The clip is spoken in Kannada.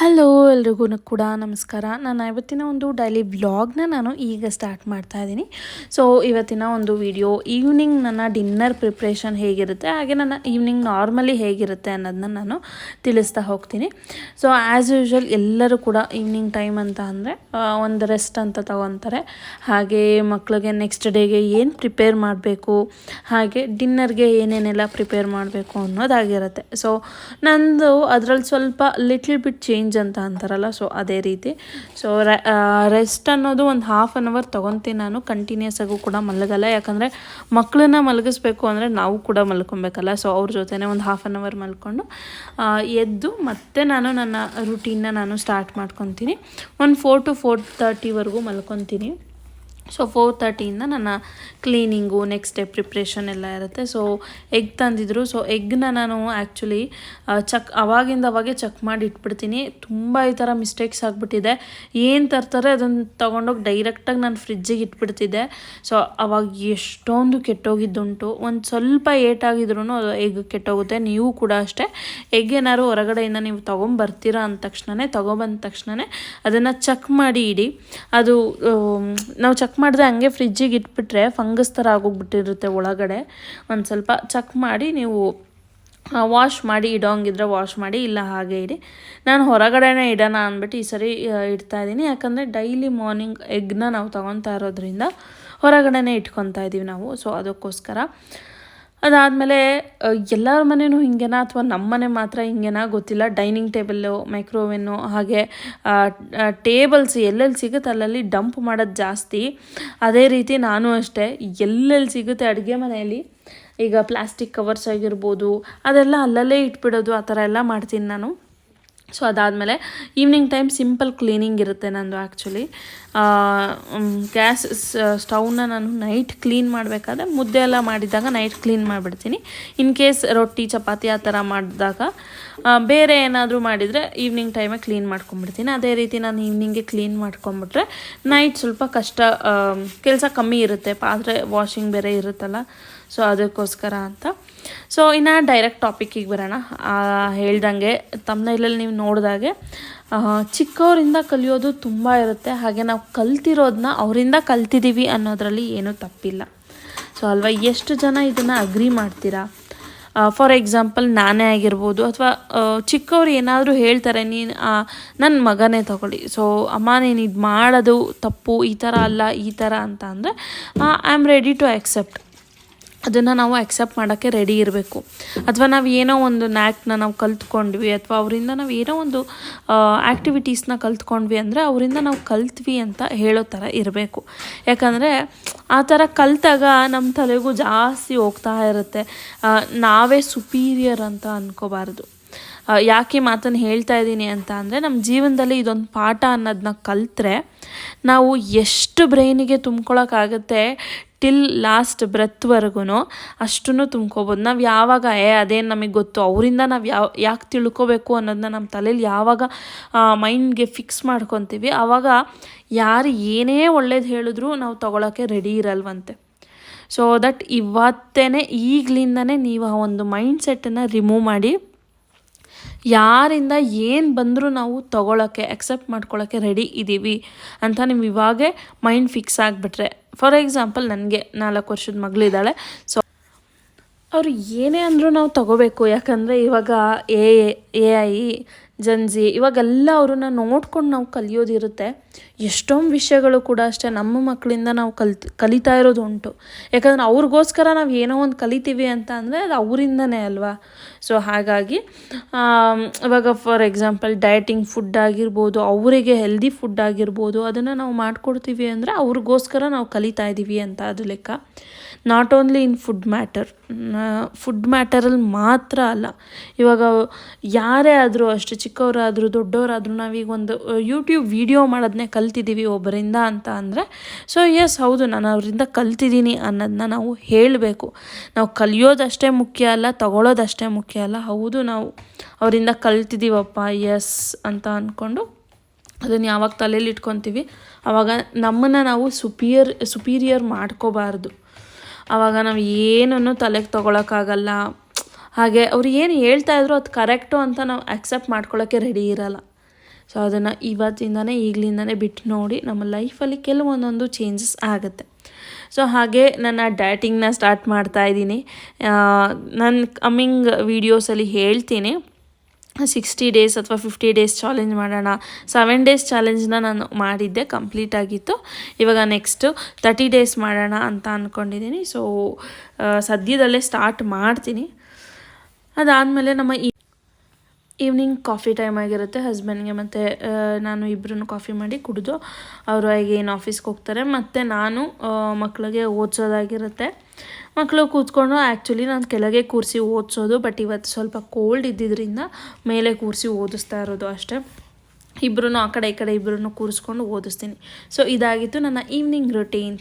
ಹಲೋ ಎಲ್ರಿಗೂ ಕೂಡ ನಮಸ್ಕಾರ. ನಾನು ಇವತ್ತಿನ ಒಂದು ಡೈಲಿ ವ್ಲಾಗ್ನ ನಾನು ಈಗ ಸ್ಟಾರ್ಟ್ ಮಾಡ್ತಾ ಇದ್ದೀನಿ ಸೊ ಇವತ್ತಿನ ಒಂದು ವಿಡಿಯೋ ಈವ್ನಿಂಗ್ ನನ್ನ ಡಿನ್ನರ್ ಪ್ರಿಪ್ರೇಷನ್ ಹೇಗಿರುತ್ತೆ, ಹಾಗೆ ನನ್ನ ಈವ್ನಿಂಗ್ ನಾರ್ಮಲಿ ಹೇಗಿರುತ್ತೆ ಅನ್ನೋದನ್ನ ನಾನು ತಿಳಿಸ್ತಾ ಹೋಗ್ತೀನಿ. ಸೊ ಆ್ಯಸ್ ಯೂಶ್ವಲ್ ಎಲ್ಲರೂ ಕೂಡ ಈವ್ನಿಂಗ್ ಟೈಮ್ ಅಂತ ಅಂದರೆ ಒಂದು ರೆಸ್ಟ್ ಅಂತ ತಗೊತಾರೆ. ಹಾಗೆ ಮಕ್ಕಳಿಗೆ ನೆಕ್ಸ್ಟ್ ಡೇಗೆ ಏನು ಪ್ರಿಪೇರ್ ಮಾಡಬೇಕು, ಹಾಗೆ ಡಿನ್ನರ್ಗೆ ಏನೇನೆಲ್ಲ ಪ್ರಿಪೇರ್ ಮಾಡಬೇಕು ಅನ್ನೋದಾಗಿರುತ್ತೆ. ಸೊ ನಂದು ಅದರಲ್ಲಿ ಸ್ವಲ್ಪ ಲಿಟ್ಲ್ ಬಿಟ್ ಚೇಂಜ್ ಅಂತ ಅಂತಾರಲ್ಲ ಸೊ ಅದೇ ರೀತಿ. ಸೊ ರೆಸ್ಟ್ ಅನ್ನೋದು ಒಂದು ಹಾಫ್ ಆನ್ ಅವರ್ ತೊಗೊತೀನಿ ನಾನು ಕಂಟಿನ್ಯೂಸ್ ಆಗೂ ಕೂಡ ಮಲಗಲ್ಲ. ಯಾಕಂದರೆ ಮಕ್ಕಳನ್ನ ಮಲಗಿಸ್ಬೇಕು ಅಂದರೆ ನಾವು ಕೂಡ ಮಲ್ಕೊಬೇಕಲ್ಲ ಸೊ ಅವ್ರ ಜೊತೆನೇ ಒಂದು ಹಾಫ್ ಆನ್ ಅವರ್ ಮಲ್ಕೊಂಡು ಎದ್ದು ಮತ್ತೆ ನಾನು ನನ್ನ ರುಟೀನ್ನ ನಾನು ಸ್ಟಾರ್ಟ್ ಮಾಡ್ಕೊತೀನಿ. ಒಂದು ಫೋರ್ ಟು ಫೋರ್ ತರ್ಟಿವರೆಗೂ ಮಲ್ಕೊತೀನಿ. ಸೊ ಫೋರ್ ತರ್ಟಿಯಿಂದ ನನ್ನ ಕ್ಲೀನಿಂಗು ನೆಕ್ಸ್ಟ್ ಡೇ ಪ್ರಿಪ್ರೇಷನ್ ಎಲ್ಲ ಇರುತ್ತೆ. ಸೊ ಎಗ್ ತಂದಿದ್ರು. ಸೊ ಎಗ್ನ ನಾನು ಆ್ಯಕ್ಚುಲಿ ಚಕ್ ಅವಾಗಿಂದ ಅವಾಗೆ ಚೆಕ್ ಮಾಡಿ ಇಟ್ಬಿಡ್ತೀನಿ. ತುಂಬ ಈ ಥರ ಮಿಸ್ಟೇಕ್ಸ್ ಆಗಿಬಿಟ್ಟಿದೆ. ಏನು ತರ್ತಾರೆ ಅದನ್ನು ತೊಗೊಂಡೋಗಿ ಡೈರೆಕ್ಟಾಗಿ ನಾನು ಫ್ರಿಜ್ಜಿಗೆ ಇಟ್ಬಿಡ್ತಿದ್ದೆ. ಸೊ ಅವಾಗ ಎಷ್ಟೊಂದು ಕೆಟ್ಟೋಗಿದ್ದುಂಟು. ಒಂದು ಸ್ವಲ್ಪ ಏಟಾಗಿದ್ರೂ ಅದು ಎಗ್ ಕೆಟ್ಟೋಗುತ್ತೆ. ನೀವು ಕೂಡ ಅಷ್ಟೇ. ಎಗ್ ಏನಾದ್ರು ಹೊರಗಡೆಯಿಂದ ನೀವು ತೊಗೊಂಬರ್ತೀರಾ ಅಂದ ತಕ್ಷಣವೇ ತೊಗೊಬಂದ ತಕ್ಷಣವೇ ಅದನ್ನು ಚೆಕ್ ಮಾಡಿ ಇಡಿ. ಅದು ನಾವು ಚೆಕ್ ಮಾಡಿದ್ರೆ ಹಂಗೆ ಫ್ರಿಜ್ಜಿಗೆ ಇಟ್ಬಿಟ್ರೆ ಫಂಗಸ್ ಥರ ಆಗೋಗ್ಬಿಟ್ಟಿರುತ್ತೆ ಒಳಗಡೆ. ಒಂದು ಸ್ವಲ್ಪ ಚಕ್ ಮಾಡಿ ನೀವು ವಾಶ್ ಮಾಡಿ, ಇಡೋಂಗಿದ್ರೆ ವಾಶ್ ಮಾಡಿ, ಇಲ್ಲ ಹಾಗೆ ಇಡಿ ನಾನು ಹೊರಗಡೆನೇ ಇಡೋಣ ಅಂದ್ಬಿಟ್ಟು ಈ ಸರಿ ಇಡ್ತಾ ಇದ್ದೀನಿ ಯಾಕಂದರೆ ಡೈಲಿ ಮಾರ್ನಿಂಗ್ ಎಗ್ನ ನಾವು ತೊಗೊತಾ ಇರೋದ್ರಿಂದ ಹೊರಗಡೆನೇ ಇಟ್ಕೊತಾ ಇದ್ದೀವಿ ನಾವು. ಸೊ ಅದಕ್ಕೋಸ್ಕರ ಅದಾದಮೇಲೆ ಎಲ್ಲರ ಮನೆಯೂ ಹಿಂಗೆನಾ ಅಥವಾ ನಮ್ಮ ಮನೆ ಮಾತ್ರ ಹಿಂಗೆನಾ ಗೊತ್ತಿಲ್ಲ. ಡೈನಿಂಗ್ ಟೇಬಲ್ಲು ಮೈಕ್ರೋವೆನ್ನು ಹಾಗೆ ಟೇಬಲ್ಸ್ ಎಲ್ಲೆಲ್ಲಿ ಸಿಗುತ್ತೆ ಅಲ್ಲಲ್ಲಿ ಡಂಪ್ ಮಾಡೋದು ಜಾಸ್ತಿ. ಅದೇ ರೀತಿ ನಾನು ಅಷ್ಟೇ, ಎಲ್ಲೆಲ್ಲಿ ಸಿಗುತ್ತೆ ಅಡುಗೆ ಮನೆಯಲ್ಲಿ, ಈಗ ಪ್ಲಾಸ್ಟಿಕ್ ಕವರ್ಸ್ ಆಗಿರ್ಬೋದು, ಅದೆಲ್ಲ ಅಲ್ಲಲ್ಲೇ ಇಟ್ಬಿಡೋದು ಆ ಥರ ಎಲ್ಲ ಮಾಡ್ತೀನಿ ನಾನು. ಸೊ ಅದಾದಮೇಲೆ ಈವ್ನಿಂಗ್ ಟೈಮ್ ಸಿಂಪಲ್ ಕ್ಲೀನಿಂಗ್ ಇರುತ್ತೆ ನಂದು ಆ್ಯಕ್ಚುಲಿ ಗ್ಯಾಸ್ ಸ್ಟೌವ್ನ ನಾನು ನೈಟ್ ಕ್ಲೀನ್ ಮಾಡಬೇಕಾದ್ರೆ ಮುದ್ದೆ ಎಲ್ಲ ಮಾಡಿದಾಗ ನೈಟ್ ಕ್ಲೀನ್ ಮಾಡಿಬಿಡ್ತೀನಿ. ಇನ್ ಕೇಸ್ ರೊಟ್ಟಿ, ಚಪಾತಿ ಆ ಥರ ಮಾಡಿದಾಗ ಬೇರೆ ಏನಾದರೂ ಮಾಡಿದರೆ ಈವ್ನಿಂಗ್ ಟೈಮೇ ಕ್ಲೀನ್ ಮಾಡ್ಕೊಂಬಿಡ್ತೀನಿ ಅದೇ ರೀತಿ ನಾನು ಈವ್ನಿಂಗ್ಗೆ ಕ್ಲೀನ್ ಮಾಡ್ಕೊಂಬಿಟ್ರೆ ನೈಟ್ ಸ್ವಲ್ಪ ಕಷ್ಟ ಕೆಲಸ ಕಮ್ಮಿ ಇರುತ್ತೆ. ಪಾತ್ರೆ ವಾಷಿಂಗ್ ಬೇರೆ ಇರುತ್ತಲ್ಲ ಸೊ ಅದಕ್ಕೋಸ್ಕರ ಅಂತ. ಸೊ ಇನ್ನು ಡೈರೆಕ್ಟ್ ಟಾಪಿಕ್ಕಿಗೆ ಬರೋಣ. ಹೇಳ್ದಂಗೆ ತಮ್ಮ ತಮ್ಮನೇಲಲ್ಲಿ ನೀವು ನೋಡಿದಾಗೆ ಚಿಕ್ಕವರಿಂದ ಕಲಿಯೋದು ತುಂಬ ಇರುತ್ತೆ. ಹಾಗೆ ನಾವು ಕಲ್ತಿರೋದನ್ನ ಅವರಿಂದ ಕಲ್ತಿದ್ದೀವಿ ಅನ್ನೋದರಲ್ಲಿ ಏನೂ ತಪ್ಪಿಲ್ಲ. ಸೊ ಅಲ್ವಾ, ಎಷ್ಟು ಜನ ಇದನ್ನು ಅಗ್ರಿ ಮಾಡ್ತೀರಾ? ಫಾರ್ ಎಕ್ಸಾಂಪಲ್ ನಾನೇ ಆಗಿರ್ಬೋದು ಅಥವಾ ಚಿಕ್ಕವ್ರು ಏನಾದರೂ ಹೇಳ್ತಾರೆ, ನೀನು ನನ್ನ ಮಗನೇ ತಗೊಳ್ಳಿ. ಸೊ ಅಮ್ಮ, ನೀನು ಇದು ಮಾಡೋದು ತಪ್ಪು, ಈ ಥರ ಅಲ್ಲ, ಈ ಥರ ಅಂತ ಅಂದರೆ I am ready to accept ಅದನ್ನು ನಾವು ಅಕ್ಸೆಪ್ಟ್ ಮಾಡೋಕ್ಕೆ ರೆಡಿ ಇರಬೇಕು. ಅಥವಾ ನಾವು ಏನೋ ಒಂದು ನ್ಯಾಕ್ನ ನಾವು ಕಲ್ತ್ಕೊಂಡ್ವಿ, ಅಥವಾ ಅವರಿಂದ ನಾವು ಏನೋ ಒಂದು ಆ್ಯಕ್ಟಿವಿಟೀಸ್ನ ಕಲ್ತ್ಕೊಂಡ್ವಿ ಅಂದರೆ ಅವರಿಂದ ನಾವು ಕಲ್ತ್ವಿ ಅಂತ ಹೇಳೋ ಥರ ಇರಬೇಕು. ಯಾಕಂದರೆ ಆ ಥರ ಕಲ್ತಾಗ ನಮ್ಮ ತಲೆಗೂ ಜಾಸ್ತಿ ಹೋಗ್ತಾ ಇರುತ್ತೆ. ನಾವೇ ಸುಪೀರಿಯರ್ ಅಂತ ಅಂದ್ಕೋಬಾರ್ದು ಯಾಕೆ ಮಾತನ್ನು ಹೇಳ್ತಾ ಇದ್ದೀನಿ ಅಂತ ಅಂದರೆ ನಮ್ಮ ಜೀವನದಲ್ಲಿ ಇದೊಂದು ಪಾಠ ಅನ್ನೋದನ್ನ ಕಲಿತ್ರೆ ನಾವು ಎಷ್ಟು ಬ್ರೈನಿಗೆ ತುಂಬ್ಕೊಳಕ್ಕಾಗತ್ತೆ ಟಿಲ್ ಲಾಸ್ಟ್ ಬ್ರೆತ್ವರೆಗೂ ಅಷ್ಟನ್ನು ತುಂಬ್ಕೋಬೋದು. ನಾವು ಯಾವಾಗ, ಏ, ಅದೇನು ನಮಗೆ ಗೊತ್ತು, ಅವರಿಂದ ನಾವು ಯಾವ, ಯಾಕೆ ತಿಳ್ಕೊಬೇಕು ಅನ್ನೋದನ್ನ ನಮ್ಮ ತಲೆಯಲ್ಲಿ ಯಾವಾಗ ಮೈಂಡ್ಗೆ ಫಿಕ್ಸ್ ಮಾಡ್ಕೊತೀವಿ ಆವಾಗ ಯಾರು ಏನೇ ಒಳ್ಳೇದು ಹೇಳಿದ್ರೂ ನಾವು ತಗೊಳಕ್ಕೆ ರೆಡಿ ಇರಲ್ವಂತೆ. ಸೊ ದಟ್ ಇವತ್ತೇ ಈಗಲಿಂದನೇ ನೀವು ಆ ಒಂದು ಮೈಂಡ್ ಸೆಟ್ಟನ್ನು ರಿಮೂವ್ ಮಾಡಿ ಯಾರಿಂದ ಏನು ಬಂದರೂ ನಾವು ತಗೊಳ್ಳೋಕ್ಕೆ ಅಕ್ಸೆಪ್ಟ್ ಮಾಡ್ಕೊಳ್ಳೋಕ್ಕೆ ರೆಡಿ ಇದ್ದೀವಿ ಅಂತ ನಿಮ್ಗೆ ಇವಾಗೇ ಮೈಂಡ್ ಫಿಕ್ಸ್ ಆಗಿಬಿಟ್ರೆ. ಫಾರ್ ಎಕ್ಸಾಂಪಲ್ ನನಗೆ ನಾಲ್ಕು ವರ್ಷದ ಮಗಳಿದ್ದಾಳೆ ಸೊ ಅವ್ರು ಏನೇ ಅಂದರೂ ನಾವು ತಗೋಬೇಕು. ಯಾಕಂದರೆ ಇವಾಗ ಎ ಎ ಐ ಜನ್ಜಿ ಇವಾಗೆಲ್ಲ ಅವ್ರನ್ನ ನೋಡ್ಕೊಂಡು ನಾವು ಕಲಿಯೋದಿರುತ್ತೆ. ಎಷ್ಟೊಂದು ವಿಷಯಗಳು ಕೂಡ ಅಷ್ಟೇ ನಮ್ಮ ಮಕ್ಕಳಿಂದ ನಾವು ಕಲ್ತ್ ಕಲಿತಾ ಇರೋದು ಉಂಟು. ಯಾಕಂದರೆ ಅವ್ರಿಗೋಸ್ಕರ ನಾವು ಏನೋ ಒಂದು ಕಲಿತೀವಿ ಅಂತ ಅಂದರೆ ಅದು ಅವರಿಂದನೇ ಅಲ್ವಾ? ಸೊ ಹಾಗಾಗಿ ಇವಾಗ ಫಾರ್ ಎಕ್ಸಾಂಪಲ್ ಡಯಟಿಂಗ್ ಫುಡ್ ಆಗಿರ್ಬೋದು, ಅವರಿಗೆ ಹೆಲ್ದಿ ಫುಡ್ ಆಗಿರ್ಬೋದು, ಅದನ್ನು ನಾವು ಮಾಡಿಕೊಡ್ತೀವಿ ಅಂದರೆ ಅವ್ರಿಗೋಸ್ಕರ ನಾವು ಕಲಿತಾ ಇದ್ದೀವಿ ಅಂತ ಅದು ಲೆಕ್ಕ. Not only in food matter food ಮ್ಯಾಟರಲ್ಲಿ ಮಾತ್ರ ಅಲ್ಲ. ಇವಾಗ ಯಾರೇ ಆದರೂ ಅಷ್ಟು, ಚಿಕ್ಕವರಾದರೂ, ದೊಡ್ಡವರಾದರೂ ನಾವೀಗ ಒಂದು ಯೂಟ್ಯೂಬ್ ವೀಡಿಯೋ ಮಾಡೋದನ್ನೇ ಕಲ್ತಿದ್ದೀವಿ ಒಬ್ಬರಿಂದ ಅಂತ ಅಂದರೆ ಸೊ ಎಸ್ ಹೌದು, ನಾನು ಅವರಿಂದ ಕಲ್ತಿದ್ದೀನಿ ಅನ್ನೋದನ್ನ ನಾವು ಹೇಳಬೇಕು. ನಾವು ಕಲಿಯೋದಷ್ಟೇ ಮುಖ್ಯ ಅಲ್ಲ ತಗೊಳ್ಳೋದಷ್ಟೇ ಮುಖ್ಯ ಅಲ್ಲ, ಹೌದು, ನಾವು ಅವರಿಂದ ಕಲ್ತಿದ್ದೀವಪ್ಪ ಎಸ್ ಅಂತ ಅಂದ್ಕೊಂಡು ಅದನ್ನು ಯಾವಾಗ ತಲೆಯಲ್ಲಿ ಇಟ್ಕೊತೀವಿ ಆವಾಗ ನಮ್ಮನ್ನು ನಾವು ಸುಪೀರ್ ಸುಪೀರಿಯರ್ ಮಾಡ್ಕೋಬಾರ್ದು. ಆವಾಗ ನಾವು ಏನನ್ನು ತಲೆಗೆ ತೊಗೊಳಕ್ಕಾಗಲ್ಲ. ಹಾಗೆ ಅವ್ರು ಏನು ಹೇಳ್ತಾ ಇದ್ರು ಅದು ಕರೆಕ್ಟು ಅಂತ ನಾವು ಆಕ್ಸೆಪ್ಟ್ ಮಾಡ್ಕೊಳ್ಳೋಕ್ಕೆ ರೆಡಿ ಇರಲ್ಲ. ಸೊ ಅದನ್ನು ಇವತ್ತಿಂದನೇ, ಈಗಲಿಂದನೇ ಬಿಟ್ಟು ನೋಡಿ ನಮ್ಮ ಲೈಫಲ್ಲಿ ಕೆಲವೊಂದೊಂದು ಚೇಂಜಸ್ ಆಗುತ್ತೆ. ಸೊ ಹಾಗೆ ನನ್ನ ಡಯಟಿಂಗ್ನ ಸ್ಟಾರ್ಟ್ ಮಾಡ್ತಾ ಇದ್ದೀನಿ. ನನ್ನ ಕಮ್ಮಿಂಗ್ ವೀಡಿಯೋಸಲ್ಲಿ ಹೇಳ್ತೀನಿ. ಸಿಕ್ಸ್ಟಿ ಡೇಸ್ ಅಥವಾ ಫಿಫ್ಟಿ ಡೇಸ್ ಚಾಲೆಂಜ್ ಮಾಡೋಣ. ಸೆವೆನ್ ಡೇಸ್ ಚಾಲೆಂಜ್ನ ನಾನು ಮಾಡಿದ್ದೆ, ಕಂಪ್ಲೀಟ್ ಆಗಿತ್ತು. ಇವಾಗ ನೆಕ್ಸ್ಟು ತರ್ಟಿ ಡೇಸ್ ಮಾಡೋಣ ಅಂತ ಅಂದ್ಕೊಂಡಿದ್ದೀನಿ ಸೊ ಸದ್ಯದಲ್ಲೇ ಸ್ಟಾರ್ಟ್ ಮಾಡ್ತೀನಿ. ಅದಾದಮೇಲೆ ನಮ್ಮ ಈವ್ನಿಂಗ್ ಕಾಫಿ ಟೈಮ್ ಆಗಿರುತ್ತೆ ಹಸ್ಬೆಂಡ್ಗೆ ಮತ್ತು ನಾನು ಇಬ್ಬರೂ ಕಾಫಿ ಮಾಡಿ ಕುಡಿದು ಅವರು ಏನು ಆಫೀಸ್ಗೆ ಹೋಗ್ತಾರೆ. ಮತ್ತು ನಾನು ಮಕ್ಕಳಿಗೆ ಓದಿಸೋದಾಗಿರುತ್ತೆ. ಮಕ್ಕಳು ಕೂತ್ಕೊಂಡು ಆ್ಯಕ್ಚುಲಿ ನಾನು ಕೆಳಗೆ ಕೂರಿಸಿ ಓದಿಸೋದು ಬಟ್ ಇವತ್ತು ಸ್ವಲ್ಪ ಕೋಲ್ಡ್ ಇದ್ದಿದ್ದರಿಂದ ಮೇಲೆ ಕೂರಿಸಿ ಓದಿಸ್ತಾ ಇರೋದು ಅಷ್ಟೇ. ಇಬ್ಬರೂ ಆ ಕಡೆ ಈ ಕಡೆ ಇಬ್ಬರೂ ಕೂರಿಸ್ಕೊಂಡು ಓದಿಸ್ತೀನಿ. ಸೊ ಇದಾಗಿತ್ತು ನನ್ನ ಈವ್ನಿಂಗ್ ರೊಟೀನ್